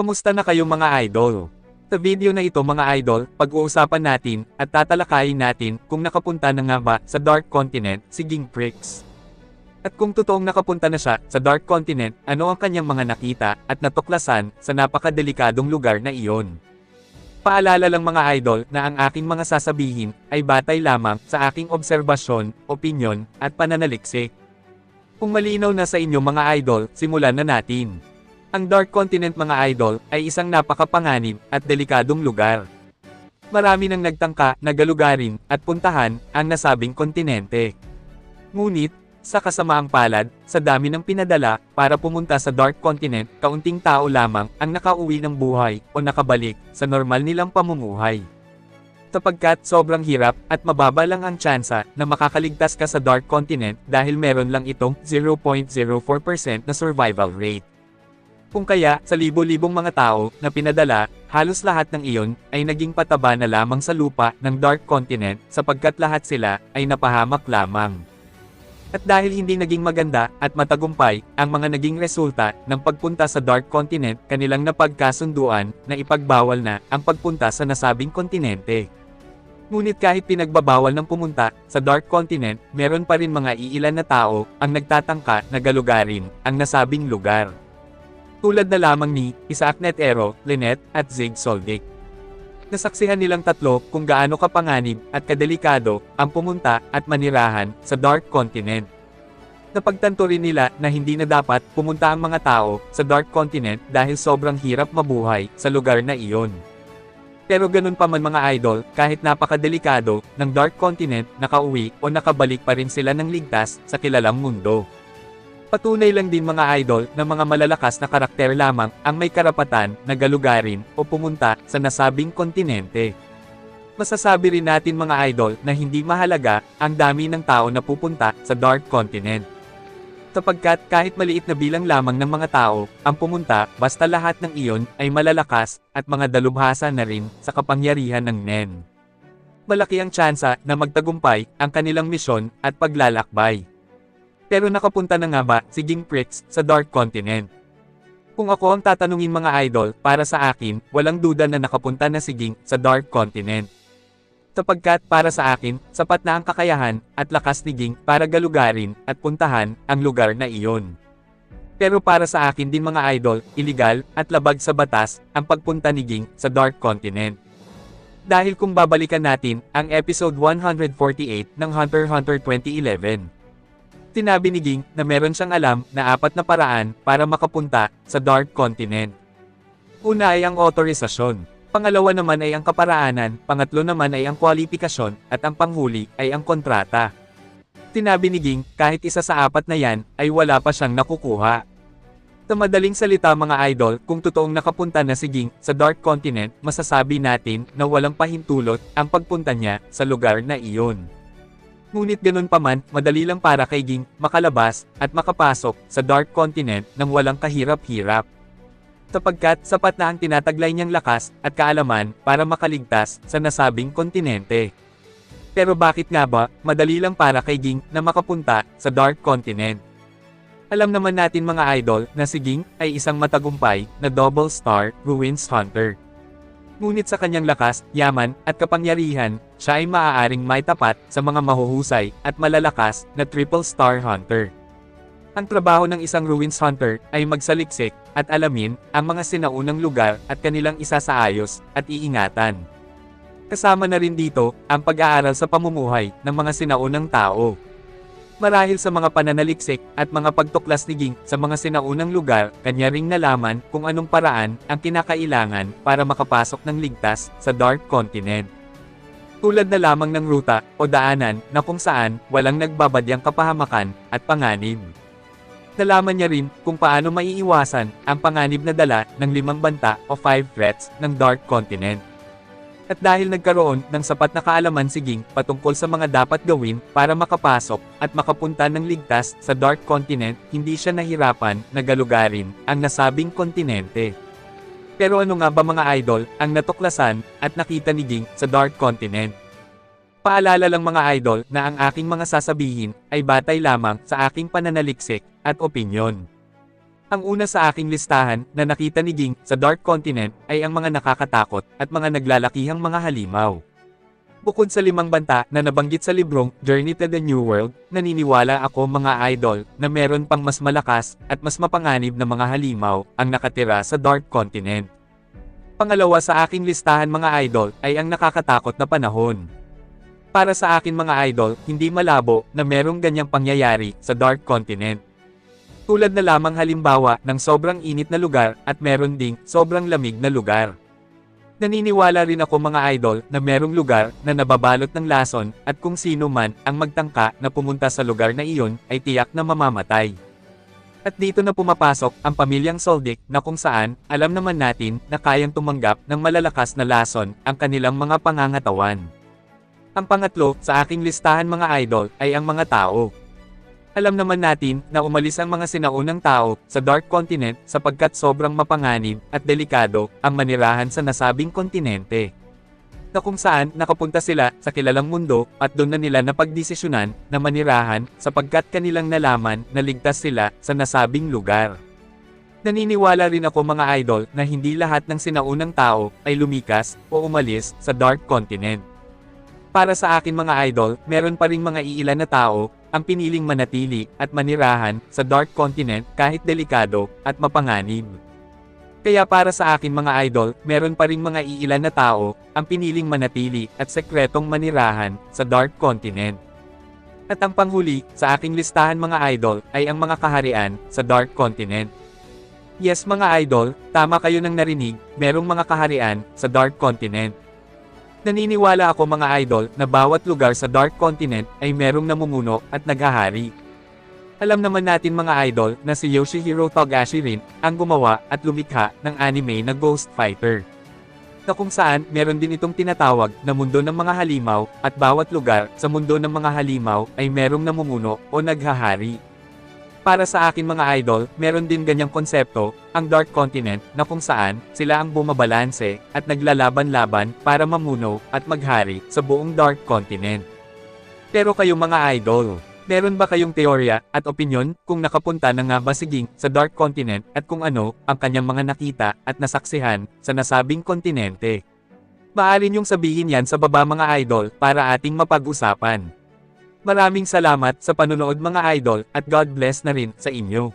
Kamusta na kayo mga idol? Sa video na ito mga idol, pag-uusapan natin at tatalakayin natin kung nakapunta na nga ba sa Dark Continent si Ging Prix. At kung totoong nakapunta na siya sa Dark Continent, ano ang kanyang mga nakita at natuklasan sa napakadelikadong lugar na iyon. Paalala lang mga idol na ang aking mga sasabihin ay batay lamang sa aking obserbasyon, opinyon, at pananaliksik. Kung malinaw na sa inyo mga idol, simulan na natin. Ang Dark Continent mga idol ay isang napakapanganib at delikadong lugar. Marami nang nagtangka na galugarin at puntahan ang nasabing kontinente. Ngunit, sa kasamaang palad, sa dami ng pinadala para pumunta sa Dark Continent, kaunting tao lamang ang nakauwi ng buhay o nakabalik sa normal nilang pamumuhay. Sapagkat sobrang hirap at mababa lang ang tsansa na makakaligtas ka sa Dark Continent dahil meron lang itong 0.04% na survival rate. Kung kaya, sa libo-libong mga tao na pinadala, halos lahat ng iyon ay naging pataba na lamang sa lupa ng Dark Continent sapagkat lahat sila ay napahamak lamang. At dahil hindi naging maganda at matagumpay ang mga naging resulta ng pagpunta sa Dark Continent, kanilang napagkasunduan na ipagbawal na ang pagpunta sa nasabing kontinente. Ngunit kahit pinagbabawal ng pumunta sa Dark Continent, meron pa rin mga iilan na tao ang nagtatangka na galugarin ang nasabing lugar. Tulad na lamang ni Isaac Netero, Lynette at Zig Soldic. Nasaksihan nilang tatlo kung gaano kapanganib at kadelikado ang pumunta at manirahan sa Dark Continent. Napagtanto rin nila na hindi na dapat pumunta ang mga tao sa Dark Continent dahil sobrang hirap mabuhay sa lugar na iyon. Pero ganun pa man mga idol, kahit napakadelikado ng Dark Continent, nakauwi o nakabalik pa rin sila ng ligtas sa kilalang mundo. Patunay lang din mga idol na mga malalakas na karakter lamang ang may karapatan na galugarin o pumunta sa nasabing kontinente. Masasabi rin natin mga idol na hindi mahalaga ang dami ng tao na pupunta sa Dark Continent. Sapagkat kahit maliit na bilang lamang ng mga tao ang pumunta basta lahat ng iyon ay malalakas at mga dalubhasa na rin sa kapangyarihan ng NEN. Malaki ang tsansa na magtagumpay ang kanilang misyon at paglalakbay. Pero nakapunta na nga ba si Ging Prix sa Dark Continent? Kung ako ang tatanungin mga idol, para sa akin, walang duda na nakapunta na si Ging sa Dark Continent. Sapagkat para sa akin, sapat na ang kakayahan at lakas ni Ging para galugarin at puntahan ang lugar na iyon. Pero para sa akin din mga idol, iligal at labag sa batas ang pagpunta ni Ging sa Dark Continent. Dahil kung babalikan natin ang episode 148 ng Hunter Hunter 2011. Tinabi ni Ging na meron siyang alam na apat na paraan para makapunta sa Dark Continent. Una ay ang otorisasyon. Pangalawa naman ay ang kaparaanan, pangatlo naman ay ang kwalifikasyon, at ang panghuli ay ang kontrata. Tinabi ni Ging, kahit isa sa apat na yan, ay wala pa siyang nakukuha. Sa madaling salita mga idol, kung totoong nakapunta na si Ging sa Dark Continent, masasabi natin na walang pahintulot ang pagpunta niya sa lugar na iyon. Ngunit ganun pa man, madali lang para kay Ging makalabas at makapasok sa Dark Continent nang walang kahirap-hirap. Sapagkat sapat na ang tinataglay niyang lakas at kaalaman para makaligtas sa nasabing kontinente. Pero bakit nga ba, madali lang para kay Ging na makapunta sa Dark Continent? Alam naman natin mga idol na si Ging ay isang matagumpay na double star Ruins Hunter. Ngunit sa kanyang lakas, yaman, at kapangyarihan, siya ay maaaring may tapat sa mga mahuhusay at malalakas na triple star hunter. Ang trabaho ng isang ruins hunter ay magsaliksik at alamin ang mga sinaunang lugar at kanilang isasaayos at iingatan. Kasama na rin dito ang pag-aaral sa pamumuhay ng mga sinaunang tao. Marahil sa mga pananaliksik at mga pagtuklas ni Ging sa mga sinaunang lugar, kanya ring nalaman kung anong paraan ang kinakailangan para makapasok ng ligtas sa Dark Continent. Tulad na lamang ng ruta o daanan na kung saan walang nagbabadyang kapahamakan at panganib. Nalaman niya rin kung paano maiiwasan ang panganib na dala ng limang banta o five threats ng Dark Continent. At dahil nagkaroon ng sapat na kaalaman si Ging patungkol sa mga dapat gawin para makapasok at makapunta ng ligtas sa Dark Continent, hindi siya nahirapan na galugarin ang nasabing kontinente. Pero ano nga ba mga idol ang natuklasan at nakita ni Ging sa Dark Continent? Paalala lang mga idol na ang aking mga sasabihin ay batay lamang sa aking pananaliksik at opinyon. Ang una sa aking listahan na nakita ni Ging sa Dark Continent ay ang mga nakakatakot at mga naglalakihang mga halimaw. Bukod sa limang banta na nabanggit sa librong Journey to the New World, naniniwala ako mga idol na meron pang mas malakas at mas mapanganib na mga halimaw ang nakatira sa Dark Continent. Pangalawa sa aking listahan mga idol ay ang nakakatakot na panahon. Para sa akin mga idol, hindi malabo na merong ganyang pangyayari sa Dark Continent. Tulad na lamang halimbawa ng sobrang init na lugar at meron ding sobrang lamig na lugar. Naniniwala rin ako mga idol na merong lugar na nababalot ng lason at kung sino man ang magtangka na pumunta sa lugar na iyon ay tiyak na mamamatay. At dito na pumapasok ang pamilyang Soldic na kung saan alam naman natin na kayang tumanggap ng malalakas na lason ang kanilang mga pangangatawan. Ang pangatlo sa aking listahan mga idol ay ang mga tao. Alam naman natin na umalis ang mga sinaunang tao sa Dark Continent sapagkat sobrang mapanganib at delikado ang manirahan sa nasabing kontinente. Na kung saan nakapunta sila sa kilalang mundo at doon na nila napagdesisyonan na manirahan sapagkat kanilang nalaman na ligtas sila sa nasabing lugar. Naniniwala rin ako mga idol na hindi lahat ng sinaunang tao ay lumikas o umalis sa Dark Continent. Para sa akin mga idol, meron pa ring mga iilan na tao, ang piniling manatili at manirahan sa Dark Continent kahit delikado at mapanganib. Kaya para sa akin mga idol, meron pa ring mga iilan na tao, ang piniling manatili at sekretong manirahan sa Dark Continent. At ang panghuli, sa aking listahan mga idol, ay ang mga kaharian sa Dark Continent. Yes mga idol, tama kayo nang narinig, merong mga kaharian sa Dark Continent. Naniniwala ako mga idol na bawat lugar sa Dark Continent ay merong namumuno at naghahari. Alam naman natin mga idol na si Yoshihiro Togashi rin ang gumawa at lumikha ng anime na Ghost Fighter. Na kung saan meron din itong tinatawag na mundo ng mga halimaw at bawat lugar sa mundo ng mga halimaw ay merong namumuno o naghahari. Para sa akin mga idol, meron din ganyang konsepto, ang Dark Continent, na kung saan, sila ang bumabalanse, at naglalaban-laban, para mamuno, at maghari, sa buong Dark Continent. Pero kayo mga idol, meron ba kayong teorya, at opinyon, kung nakapunta na nga ba si Ging, sa Dark Continent, at kung ano, ang kanyang mga nakita, at nasaksihan, sa nasabing kontinente? Maaari niyong sabihin yan sa baba mga idol, para ating mapag-usapan. Maraming salamat sa panonood mga idol at God bless na rin sa inyo.